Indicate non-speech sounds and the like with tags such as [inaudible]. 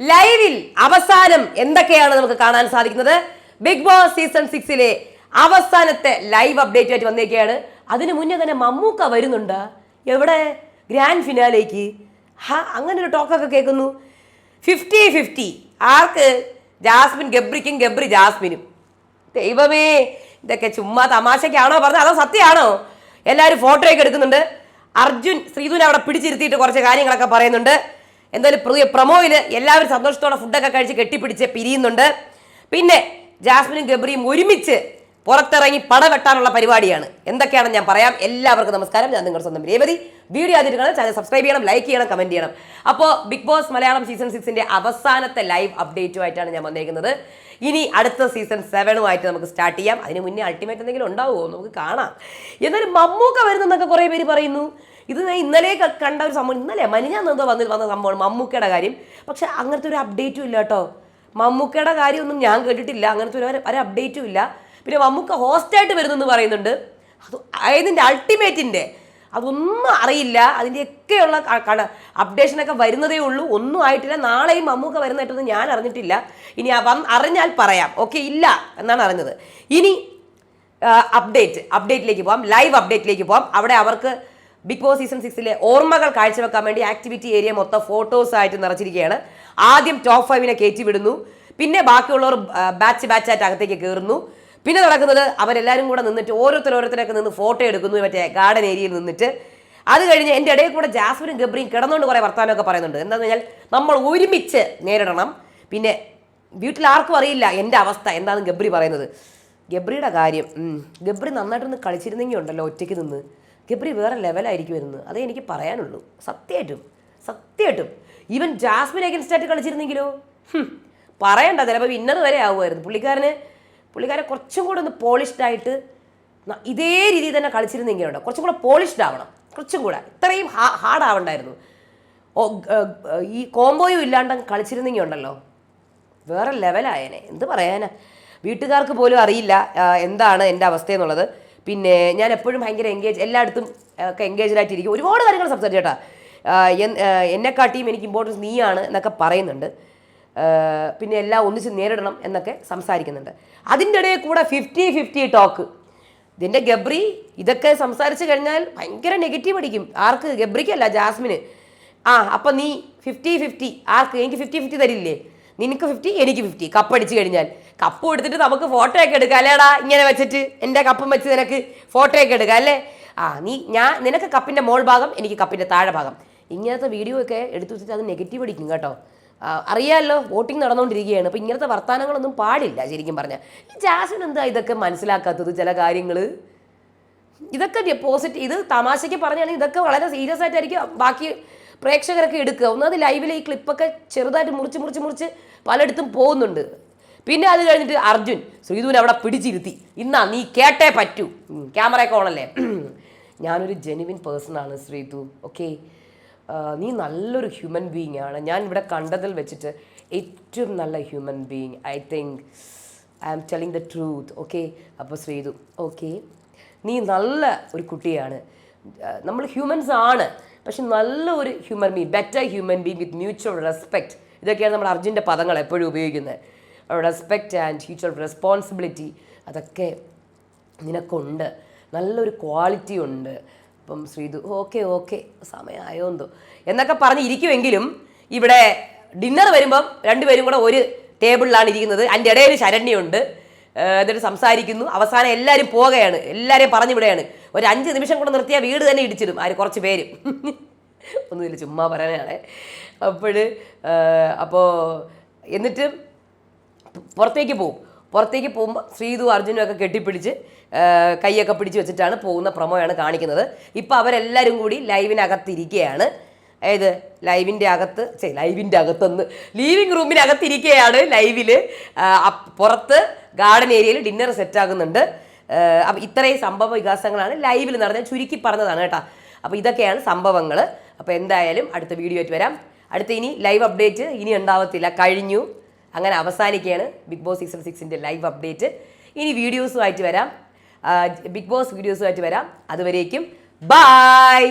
ലൈവിൽ അവസാനം എന്തൊക്കെയാണ് നമുക്ക് കാണാൻ സാധിക്കുന്നത്? ബിഗ് ബോസ് സീസൺ സിക്സിലെ അവസാനത്തെ ലൈവ് അപ്ഡേറ്റ് ആയിട്ട് വന്നേക്കുകയാണ് അതിനു മുന്നേ തന്നെ മമ്മൂക്ക വരുന്നുണ്ട്. എവിടെ? ഗ്രാൻഡ് ഫിനാലേക്ക്. ഹാ അങ്ങനെ ഒരു ടോക്കൊക്കെ കേൾക്കുന്നു. ഫിഫ്റ്റി ഫിഫ്റ്റി ആർക്ക്? ജാസ്മിൻ ഗബ്രിക്കും ഗബ്രി ജാസ്മിനും. ദൈവമേ ഇതൊക്കെ ചുമ്മാ തമാശയ്ക്കാണോ? പറഞ്ഞത് അതോ സത്യമാണോ? എല്ലാവരും ഫോട്ടോയൊക്കെ എടുക്കുന്നുണ്ട്. അർജുൻ ശ്രീധുവിനെ അവിടെ പിടിച്ചിരുത്തിയിട്ട് കുറച്ച് കാര്യങ്ങളൊക്കെ പറയുന്നുണ്ട്. എന്തായാലും പ്രിയ പ്രൊമോയിൽ എല്ലാവരും സന്തോഷത്തോടെ ഫുഡൊക്കെ കഴിച്ച് കെട്ടിപ്പിടിച്ച് പിരിയുന്നുണ്ട്. പിന്നെ ജാസ്മിനും ഗബ്രിയും ഒരുമിച്ച് പുറത്തിറങ്ങി പട വെട്ടാനുള്ള പരിപാടിയാണ്. എന്തൊക്കെയാണെന്ന് ഞാൻ പറയാം. എല്ലാവർക്കും നമസ്കാരം. ഞാൻ നിങ്ങളുടെ സ്വന്തം രേവതി. വീഡിയോ ആദ്യം കാണാൻ ചാനൽ സബ്സ്ക്രൈബ് ചെയ്യണം ലൈക്ക് ചെയ്യണം കമന്റ് ചെയ്യണം. അപ്പോൾ ബിഗ് ബോസ് മലയാളം സീസൺ സിക്സിന്റെ അവസാനത്തെ ലൈവ് അപ്ഡേറ്റുമായിട്ടാണ് ഞാൻ വന്നേക്കുന്നത്. ഇനി അടുത്ത സീസൺ സെവനുമായിട്ട് നമുക്ക് സ്റ്റാർട്ട് ചെയ്യാം. അതിന് മുന്നേ അൾട്ടിമേറ്റ് എന്തെങ്കിലും ഉണ്ടാവുമോ? നമുക്ക് കാണാം. എന്നാലും മമ്മൂക്ക വരുന്നെന്നൊക്കെ കുറേ പേര് പറയുന്നു. ഇത് ഇന്നലെ കണ്ട ഒരു സംഭവം ഇന്നലെ മനിഞ്ഞാന്നെന്തോ വന്നിൽ വന്ന സംഭവമാണ് മമ്മൂക്കയുടെ കാര്യം. പക്ഷെ അങ്ങനത്തെ ഒരു അപ്ഡേറ്റും ഇല്ല കേട്ടോ. മമ്മൂക്കയുടെ കാര്യമൊന്നും ഞാൻ കേട്ടിട്ടില്ല. അങ്ങനത്തെ ഒരു ഒരു അപ്ഡേറ്റും ഇല്ല. പിന്നെ മമ്മൂക്ക ഹോസ്റ്റായിട്ട് വരുന്നെന്ന് പറയുന്നുണ്ട്. അത് അതിന്റെ അൾട്ടിമേറ്റിന്റെ അതൊന്നും അറിയില്ല. അതിന്റെയൊക്കെയുള്ള അപ്ഡേഷനൊക്കെ വരുന്നതേ ഉള്ളൂ. ഒന്നും ആയിട്ടില്ല. നാളെയും മമ്മൂക്ക വരുന്നതായിട്ടൊന്നും ഞാൻ അറിഞ്ഞിട്ടില്ല. ഇനി അറിഞ്ഞാൽ പറയാം. ഓക്കെ ഇല്ല എന്നാണ് അറിഞ്ഞത്. ഇനി അപ്ഡേറ്റ് അപ്ഡേറ്റിലേക്ക് പോകാം ലൈവ് അപ്ഡേറ്റിലേക്ക് പോകാം അവിടെ അവർക്ക് ബിഗ് ബോസ് സീസൺ സിക്സിലെ ഓർമ്മകൾ കാഴ്ചവെക്കാൻ വേണ്ടി ആക്ടിവിറ്റി ഏരിയ മൊത്തം ഫോട്ടോസ് ആയിട്ട് നിറച്ചിരിക്കുകയാണ്. ആദ്യം ടോപ്പ് ഫൈവിനെ കയറ്റി വിടുന്നു. പിന്നെ ബാക്കിയുള്ളവർ ബാച്ച് ബാച്ചായിട്ട് അകത്തേക്ക് കയറുന്നു പിന്നെ നടക്കുന്നത് അവരെല്ലാവരും കൂടെ നിന്നിട്ട് ഓരോരുത്തർ ഓരോരുത്തരൊക്കെ നിന്ന് ഫോട്ടോ എടുക്കുന്നു മറ്റേ ഗാർഡൻ ഏരിയയിൽ നിന്നിട്ട്. അത് കഴിഞ്ഞ് എന്റെ ഇടയിൽ കൂടെ ജാസ്മിനും ഗബ്രിയും കിടന്നുകൊണ്ട് കുറേ വർത്തമാനമൊക്കെ പറയുന്നുണ്ട്. എന്താണെന്ന് കഴിഞ്ഞാൽ നമ്മൾ ഒരുമിച്ച് നേരിടണം. പിന്നെ വീട്ടിൽ ആർക്കും അറിയില്ല എന്റെ അവസ്ഥ എന്താണെന്ന് ഗബ്രി പറയുന്നത്. ഗബ്രിയുടെ കാര്യം. ഗബ്രി നന്നായിട്ടൊന്ന് കളിച്ചിരുന്നെങ്കിൽ ഉണ്ടല്ലോ ഒറ്റയ്ക്ക് നിന്ന്. ഗബ്രി വേറെ ലെവലായിരിക്കും വരുന്നത് അതേ എനിക്ക് പറയാനുള്ളൂ. സത്യമായിട്ടും സത്യമായിട്ടും. ഈവൻ ജാസ്മിൻ അഗൻസ്റ്റ് ആയിട്ട് കളിച്ചിരുന്നെങ്കിലോ? പറയണ്ട ചിലപ്പോൾ ഇന്നത് വരെ ആവുമായിരുന്നു. പുള്ളിക്കാരന് പുള്ളിക്കാരെ കുറച്ചും കൂടെ ഒന്ന് പോളിഷ്ഡ് ആയിട്ട് ഇതേ രീതിയിൽ തന്നെ കളിച്ചിരുന്നെങ്കിലുണ്ട് കുറച്ചും കൂടെ പോളിഷ്ഡ് ആവണം. കുറച്ചും കൂടെ. ഇത്രയും ഹാർഡ് ആവണ്ടായിരുന്നു. ഓ ഈ കോംബോയും ഇല്ലാണ്ട് കളിച്ചിരുന്നെങ്കിൽ ഉണ്ടല്ലോ? വേറെ ലെവലായേനെ എന്ത് പറയാനാ? വീട്ടുകാർക്ക് പോലും അറിയില്ല എന്താണ് എന്റെ അവസ്ഥ എന്നുള്ളത്. പിന്നെ ഞാൻ എപ്പോഴും ഭയങ്കര എൻഗേജ് എല്ലായിടത്തും ഒക്കെ എൻഗേജ്ഡ് ആയിട്ടിരിക്കും. ഒരുപാട് കാര്യങ്ങൾ സംസാരിച്ചേട്ടാ എന്നെക്കാട്ടിയും എനിക്ക് ഇമ്പോർട്ടൻസ് നീയാണ് എന്നൊക്കെ പറയുന്നുണ്ട്. പിന്നെ എല്ലാം ഒന്നിച്ച് നേരിടണം എന്നൊക്കെ സംസാരിക്കുന്നുണ്ട്. അതിന്റെ ഇടയിൽ കൂടെ ഫിഫ്റ്റി ഫിഫ്റ്റി ടോക്ക് ഇതിന്റെ ഗബ്രി ഇതൊക്കെ സംസാരിച്ച് കഴിഞ്ഞാൽ ഭയങ്കര നെഗറ്റീവ് അടിക്കും. ആർക്ക്? ഗബ്രിക്കല്ല ജാസ്മിന്. ആ അപ്പം നീ ഫിഫ്റ്റി ഫിഫ്റ്റി ആർക്ക്? എനിക്ക് ഫിഫ്റ്റി ഫിഫ്റ്റി തരില്ലേ? നിനക്ക് ഫിഫ്റ്റി എനിക്ക് ഫിഫ്റ്റി കപ്പ് അടിച്ചു കഴിഞ്ഞാൽ. കപ്പ് എടുത്തിട്ട് നമുക്ക് ഫോട്ടോ ഒക്കെ എടുക്കാം അല്ലേടാ? ഇങ്ങനെ വെച്ചിട്ട് എന്റെ കപ്പും വെച്ച് നിനക്ക് ഫോട്ടോ ഒക്കെ എടുക്കാം അല്ലേ? ആ നീ ഞാൻ നിനക്ക് കപ്പിന്റെ മോൾ ഭാഗം എനിക്ക് കപ്പിന്റെ താഴെ ഭാഗം. ഇങ്ങനത്തെ വീഡിയോ ഒക്കെ എടുത്തു വെച്ചിട്ട് അത് നെഗറ്റീവ് അടിക്കും കേട്ടോ. അറിയാമല്ലോ വോട്ടിംഗ് നടന്നുകൊണ്ടിരിക്കുകയാണ് അപ്പോൾ ഇങ്ങനത്തെ വർത്തമാനങ്ങളൊന്നും പാടില്ല ശരിക്കും പറഞ്ഞാൽ ഈ ജാസിൻ എന്താ ഇതൊക്കെ മനസ്സിലാക്കാത്തത് ചില കാര്യങ്ങൾ ഇതൊക്കെ പോസിറ്റീവ് ഇത് തമാശയ്ക്ക് പറഞ്ഞാണെങ്കിൽ ഇതൊക്കെ വളരെ സീരിയസ് ആയിട്ടായിരിക്കും ബാക്കി പ്രേക്ഷകരൊക്കെ എടുക്കുക. ഒന്നാമത് ലൈവിൽ ഈ ക്ലിപ്പൊക്കെ ചെറുതായിട്ട് മുറിച്ച് മുറിച്ച് മുറിച്ച് പലയിടത്തും പോകുന്നുണ്ട്. പിന്നെ അത് കഴിഞ്ഞിട്ട് അർജുൻ ശ്രീധുവിനെ അവിടെ പിടിച്ചിരുത്തി. ഇന്നാ നീ കേട്ടേ പറ്റൂ. ക്യാമറയൊക്കെ ഓണല്ലേ [clears throat] ഞാനൊരു ജെനുവിൻ പേഴ്സൺ ആണ് ശ്രീതു ഓക്കെ നീ നല്ലൊരു ഹ്യൂമൻ ബീയിങ് ആണ്. ഞാൻ ഇവിടെ കണ്ടതിൽ വെച്ചിട്ട് ഏറ്റവും നല്ല human being I think I am telling the truth okay അപ്പോൾ ശ്രീതു ഓക്കെ നീ നല്ല ഒരു കുട്ടിയാണ്. നമ്മൾ ഹ്യൂമൻസ് ആണ്. പക്ഷെ നല്ല ഒരു human being better human be with mutual respect ഇതൊക്കെയാണ് നമ്മൾ അർജുന്റെ പദങ്ങൾ എപ്പോഴും ഉപയോഗിക്കുന്നത്. റെസ്പെക്റ്റ് ആൻഡ് മ്യൂച്വൽ റെസ്പോൺസിബിലിറ്റി അതൊക്കെ നിനക്കുണ്ട്. നല്ലൊരു ക്വാളിറ്റി ഉണ്ട്. അപ്പം ശ്രീതു ഓക്കെ ഓക്കെ സമയമായോ എന്തോ. എന്നൊക്കെ പറഞ്ഞ് ഇരിക്കുമെങ്കിലും ഇവിടെ ഡിന്നർ വരുമ്പം രണ്ടുപേരും കൂടെ ഒരു ടേബിളിലാണ് ഇരിക്കുന്നത്. അതിന്റെ ഇടയിൽ ശരണ്യുണ്ട് എന്നിട്ട് സംസാരിക്കുന്നു. അവസാനം എല്ലാവരും പോകുകയാണ് എല്ലാവരെയും പറഞ്ഞു വിടുകയാണ് ഒരു അഞ്ച് നിമിഷം കൂടെ നിർത്തിയാൽ വീട് തന്നെ ഇടിച്ചിടും. ആര്? കുറച്ച് പേര്. [laughs] ഒന്നുമില്ല ചുമ്മാ പറയാനാണ് അപ്പോൾ അപ്പോൾ എന്നിട്ട് പുറത്തേക്ക് പോകും പുറത്തേക്ക് പോകുമ്പോൾ ശ്രീതു അർജുനും ഒക്കെ കെട്ടിപ്പിടിച്ച് കൈയൊക്കെ പിടിച്ച് വെച്ചിട്ടാണ് പോകുന്ന പ്രമോയാണ് കാണിക്കുന്നത്. ഇപ്പോൾ അവരെല്ലാവരും കൂടി ലൈവിനകത്തിരിക്കുകയാണ്. ഏത്? ലൈവിന്റെ അകത്ത് ചേ ലൈവിന്റെ അകത്തൊന്ന്. ലീവിങ് റൂമിനകത്തിരിക്കുകയാണ് ലൈവിൽ പുറത്ത് ഗാർഡൻ ഏരിയയിൽ ഡിന്നർ സെറ്റാകുന്നുണ്ട് അപ്പം ഇത്രയും സംഭവ വികാസങ്ങളാണ് ലൈവിൽ നടന്നത്. ചുരുക്കി പറഞ്ഞതാണ് കേട്ടോ. അപ്പോൾ ഇതൊക്കെയാണ് സംഭവങ്ങൾ അപ്പോൾ എന്തായാലും അടുത്ത വീഡിയോ ആയിട്ട് വരാം. അടുത്ത ഇനി ലൈവ് അപ്ഡേറ്റ് ഇനി ഉണ്ടാവത്തില്ല. കഴിഞ്ഞു. അങ്ങനെ അവസാനിക്കുകയാണ് ബിഗ് ബോസ് സീസൺ സിക്സിന്റെ ലൈവ് അപ്ഡേറ്റ്. ഇനി വീഡിയോസുമായിട്ട് വരാം. ബിഗ് ബോസ് വീഡിയോസുമായിട്ട് വരാം. അതുവരേക്കും. ബായ്